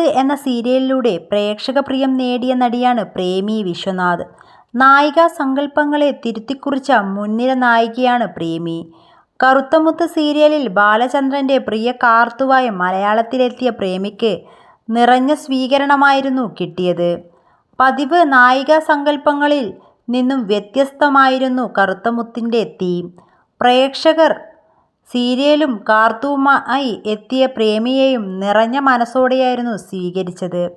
എന്ന സീരിയലിലൂടെ പ്രേക്ഷക പ്രിയം നേടിയ നടിയാണ് പ്രേമി വിശ്വനാഥ്. നായികാ സങ്കല്പങ്ങളെ തിരുത്തിക്കുറിച്ച മുൻനിര നായികയാണ് പ്രേമി. കറുത്തമുത്ത് സീരിയലിൽ ബാലചന്ദ്രന്റെ പ്രിയ കാർത്തുവായി മലയാളത്തിലെത്തിയ പ്രേമിക്ക് നിറഞ്ഞ സ്വീകരണമായിരുന്നു കിട്ടിയത്. പതിവ് നായികാ സങ്കല്പങ്ങളിൽ നിന്നും വ്യത്യസ്തമായിരുന്നു കറുത്തമുത്തിന്റെ തീം. പ്രേക്ഷകർ സീരിയലും കാർത്തൂമായി എത്തിയ പ്രേമിയെയും നിറഞ്ഞ മനസ്സോടെയായിരുന്നു സ്വീകരിച്ചത്.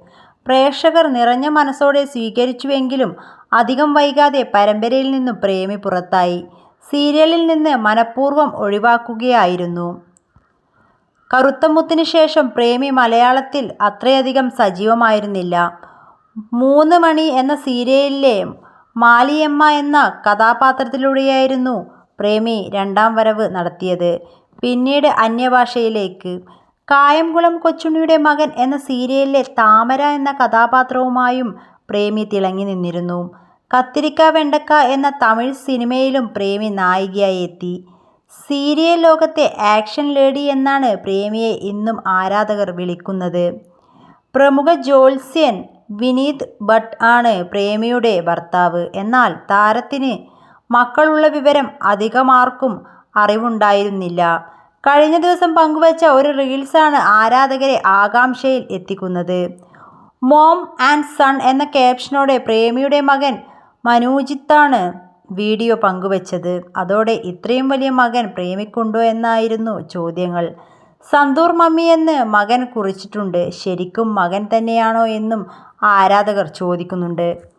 പ്രേക്ഷകർ നിറഞ്ഞ മനസ്സോടെ സ്വീകരിച്ചുവെങ്കിലും അധികം വൈകാതെ പരമ്പരയിൽ നിന്നും പ്രേമി പുറത്തായി. സീരിയലിൽ നിന്ന് മനഃപൂർവം ഒഴിവാക്കുകയായിരുന്നു. കറുത്തമുത്തിന് ശേഷം പ്രേമി മലയാളത്തിൽ അത്രയധികം സജീവമായിരുന്നില്ല. മൂന്ന് മണി എന്ന സീരിയലിലെ മാലിയമ്മ എന്ന കഥാപാത്രത്തിലൂടെയായിരുന്നു പ്രേമി രണ്ടാം വരവ് നടത്തിയത്. പിന്നീട് അന്യഭാഷയിലേക്ക്. കായംകുളം കൊച്ചുണ്ണിയുടെ മകൻ എന്ന സീരിയലിലെ താമര എന്ന കഥാപാത്രവുമായും പ്രേമി തിളങ്ങി നിന്നിരുന്നു. കത്തിരിക്ക വെണ്ടക്ക എന്ന തമിഴ് സിനിമയിലും പ്രേമി നായികയായി എത്തി. സീരിയൽ ലോകത്തെ ആക്ഷൻ ലേഡി എന്നാണ് പ്രേമിയെ ഇന്നും ആരാധകർ വിളിക്കുന്നത്. പ്രമുഖ ജോത്സ്യൻ വിനീത് ഭട്ട് ആണ് പ്രേമിയുടെ ഭർത്താവ്. എന്നാൽ താരത്തിന് മക്കളുള്ള വിവരം അധികമാർക്കും അറിവുണ്ടായിരുന്നില്ല. കഴിഞ്ഞ ദിവസം പങ്കുവച്ച ഒരു റീൽസാണ് ആരാധകരെ ആകാംക്ഷയിൽ എത്തിക്കുന്നത്. മോം ആൻഡ് സൺ എന്ന ക്യാപ്ഷനോടെ പ്രേമിയുടെ മകൻ മനൂജിത്താണ് വീഡിയോ പങ്കുവച്ചത്. അതോടെ ഇത്രയും വലിയ മകൻ പ്രേമിക്കുണ്ടോ എന്നായിരുന്നു ചോദ്യങ്ങൾ. സന്തൂർ മമ്മി എന്ന് മകൻ കുറിച്ചിട്ടുണ്ട്. ശരിക്കും മകൻ തന്നെയാണോ എന്നും ആരാധകർ ചോദിക്കുന്നുണ്ട്.